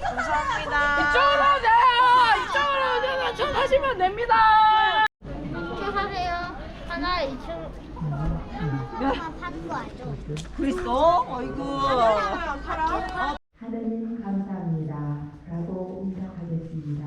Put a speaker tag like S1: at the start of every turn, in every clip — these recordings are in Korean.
S1: 감사합니다.
S2: 이쪽으로 오세요. 이쪽으로 오세요. 전화하시면 됩니다.
S3: 하세요. 하나 2층 하나 샀고 아죠.
S1: 그랬어? 어이구.
S4: 하느님 감사합니다. 라고 응답하겠습니다.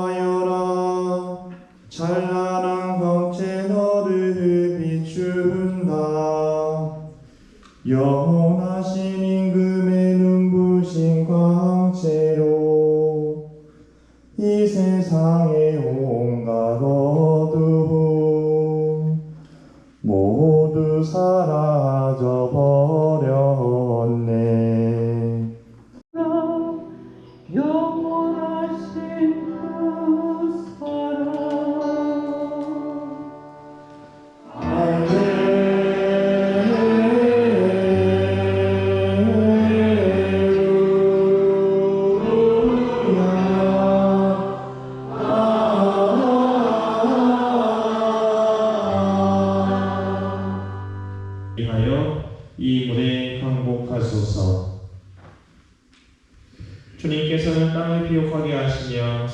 S5: 영원하신 임금의 눈부신 광채로 이 세상의 온갖 어두움 모두 사라져 버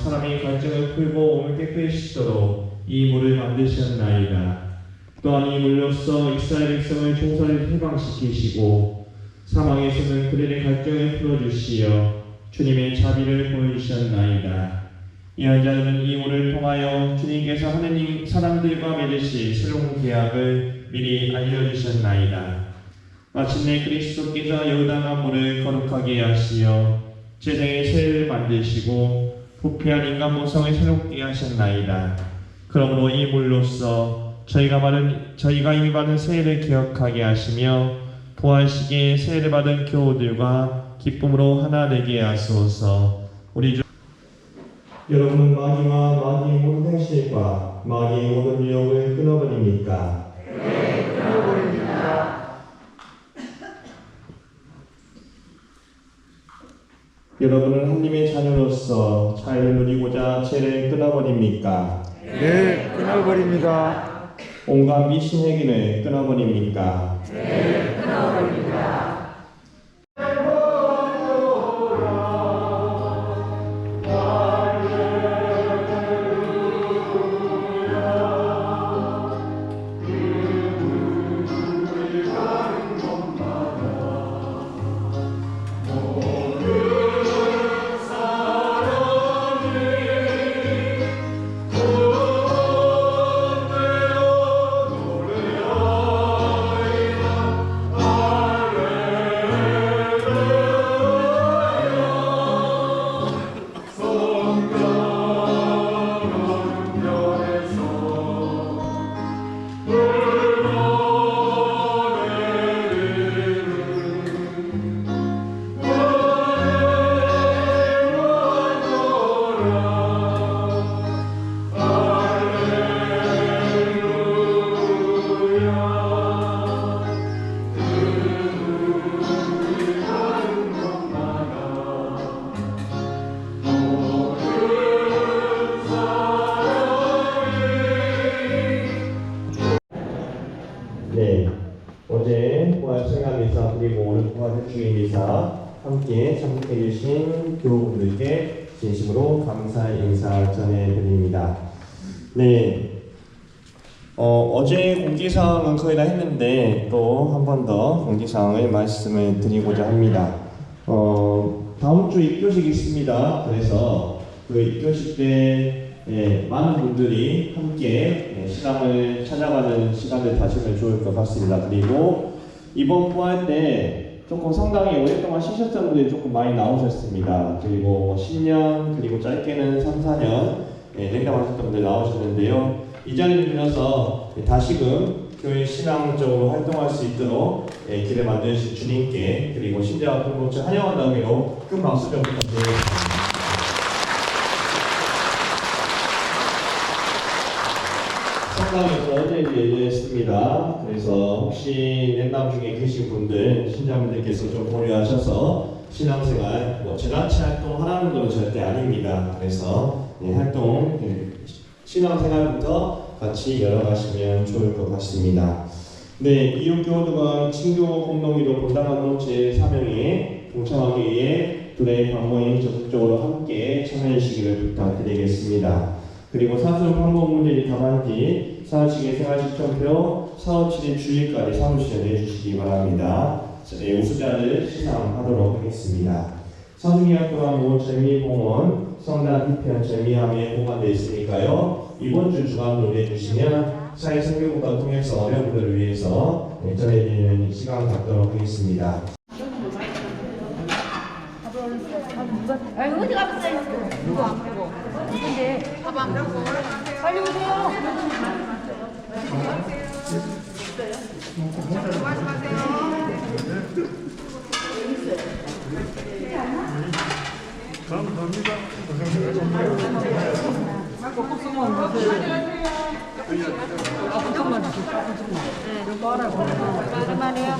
S5: 사람이 갈증을 풀고 몸을 깨끗이 씻도록 이 물을 만드셨나이다. 또한 이 물로써 이스라엘 백성을 총살을 해방시키시고 사망에서는 그들의 갈증을 풀어주시어 주님의 자비를 보여주셨나이다. 이한 자들은 이 물을 통하여 주님께서 하느님 사람들과 맺으실 새로운 계약을 미리 알려주셨나이다. 마침내 그리스도께서 여우당한 물을 거룩하게 하시어 재생의 새를 만드시고 부패한 인간 모성을 새롭게 하셨나이다. 그러므로 이 물로써 저희가 받은 저희가 이미 받은 세례를 기억하게 하시며 부활 시기에 세례를 받은 교우들과 기쁨으로 하나 되게 하소서. 우리 주 여러분은 마귀와 마귀의 모든 행실과 마귀의 모든 유혹을 끊어버립니까? 네, 끊어버립니다. 여러분은 하나님의 자녀로서 자유를 누리고자 죄를 끊어버립니까?
S6: 네, 끊어버립니다.
S5: 온갖 미신 행위를 끊어버립니까? 네, 어 제 부활 생활 미사 그리고 오늘 부활 해주의 미사 함께 참석해 주신 교우분들께 진심으로 감사 인사 전해드립니다. 네, 어, 어제 공지사항은 거의 다 했는데 또 한 번 더 공지사항을 말씀을 드리고자 합니다. 어, 다음 주 입교식이 있습니다. 그래서 그 입교식 때 예, 많은 분들이 함께 예, 신앙을 찾아가는 시간을 가시면 좋을 것 같습니다. 그리고 이번 부활 때 조금 상당히 오랫동안 쉬셨던 분들이 조금 많이 나오셨습니다. 그리고 뭐 10년 그리고 짧게는 3, 4년 예, 냉담하셨던 분들 나오셨는데요. 이 자리를 빌어서 다시금 교회 신앙적으로 활동할 수 있도록 예, 길을 만드신 주님께 그리고 신자와 공동체 환영한다는 의미로 큰 박수 좀 부탁드리겠습니다. 성당에서 어제 예배했습니다. 그래서 혹시 랜담 중에 계신 분들, 신자분들께서 좀 고려하셔서 신앙생활, 뭐 재단체 활동하라는 건 절대 아닙니다. 그래서 예, 활동, 예, 신앙생활부터 같이 열어가시면 좋을 것 같습니다. 네, 이웃교우들과 친교 공동의로 본당 공동체 사명에 동참하기 위해 둘의 방문인 적극적으로 함께 참여해 주시기를 부탁드리겠습니다. 그리고 사수 방법 문제를 답한 뒤 사무실의 생활실천표 7일 주일까지 사무실에 내주시기 바랍니다. 자, 네, 우수자를 시상하도록 하겠습니다. 사중의학교와 모 재미공원 성당 뒤편 재미함에 보관되어 있으니까요. 이번 주 주간으로 내주시면 사회생명과 통해서 어려운들을 위해서 네, 전해드리는 시간 갖도록 하겠습니다.
S2: 빨리 오세 감사합니다. 오랜만이에요.